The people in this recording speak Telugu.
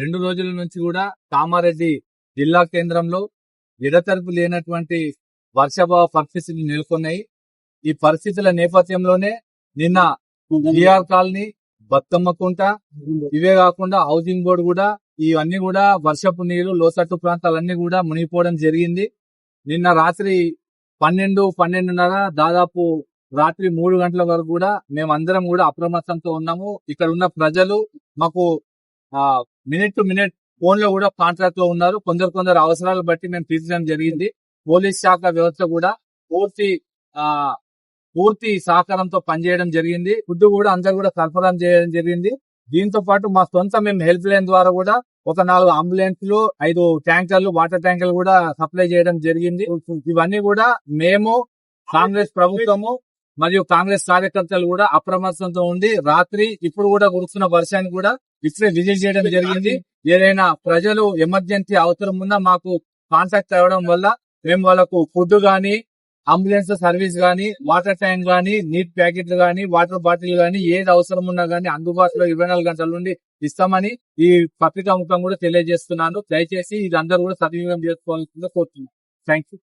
రెండు రోజుల నుంచి కూడా కామారెడ్డి జిల్లా కేంద్రంలో ఎడతెరపు లేనటువంటి వర్షాభావ పరిస్థితులు నెలకొన్నాయి. ఈ పరిస్థితుల నేపథ్యంలోనే నిన్న బిఆర్ కాలనీ బత్తమ్మకుంట ఇవే కాకుండా హౌసింగ్ బోర్డు కూడా ఇవన్నీ కూడా వర్షపు నీరు లోతట్టు ప్రాంతాలన్నీ కూడా మునిగిపోవడం జరిగింది. నిన్న రాత్రి పన్నెండు పన్నెండున్నర దాదాపు రాత్రి మూడు గంటల వరకు కూడా మేమందరం కూడా అప్రమత్తంతో ఉన్నాము. ఇక్కడ ఉన్న ప్రజలు మాకు మినిట్ టు మినిట్ ఫోన్లో కూడా కాంట్రాక్ట్లో ఉన్నారు. కొందరు కొందరు అవసరాలు బట్టి మేము తీర్చడం జరిగింది. పోలీస్ శాఖ వ్యవస్థ కూడా పూర్తి ఆ పూర్తి సహకారంతో పనిచేయడం జరిగింది. ఫుడ్ కూడా అందరు కూడా సరఫరా చేయడం జరిగింది. దీంతో పాటు మా సొంత మేము హెల్ప్ లైన్ ద్వారా కూడా ఒక నాలుగు అంబులెన్స్లు ఐదు ట్యాంకర్లు వాటర్ ట్యాంకర్లు కూడా సప్లై చేయడం జరిగింది. ఇవన్నీ కూడా మేము కాంగ్రెస్ ప్రభుత్వము మరియు కాంగ్రెస్ కార్యకర్తలు కూడా అప్రమత్తంతో ఉండి రాత్రి ఇప్పుడు కూడా కురుస్తున్న వర్షాన్ని కూడా ఇప్పుడే విజిట్ చేయడం జరిగింది. ఏదైనా ప్రజలు ఎమర్జెన్సీ అవసరం ఉన్నా మాకు కాంటాక్ట్ అవ్వడం వల్ల మేము వాళ్ళకు ఫుడ్ గానీ అంబులెన్స్ సర్వీస్ గానీ వాటర్ ట్యాంక్ గానీ నీట్ ప్యాకెట్లు గానీ వాటర్ బాటిల్ గానీ ఏది అవసరం ఉన్నా గానీ అందుబాటులో ఇరవై నాలుగు గంటల నుండి ఇస్తామని ఈ పత్రికా ముఖం కూడా తెలియజేస్తున్నాను. దయచేసి ఇది అందరూ కూడా సద్వినియోగం చేసుకోవాల్సిందిగా కోరుతున్నాను. Thank you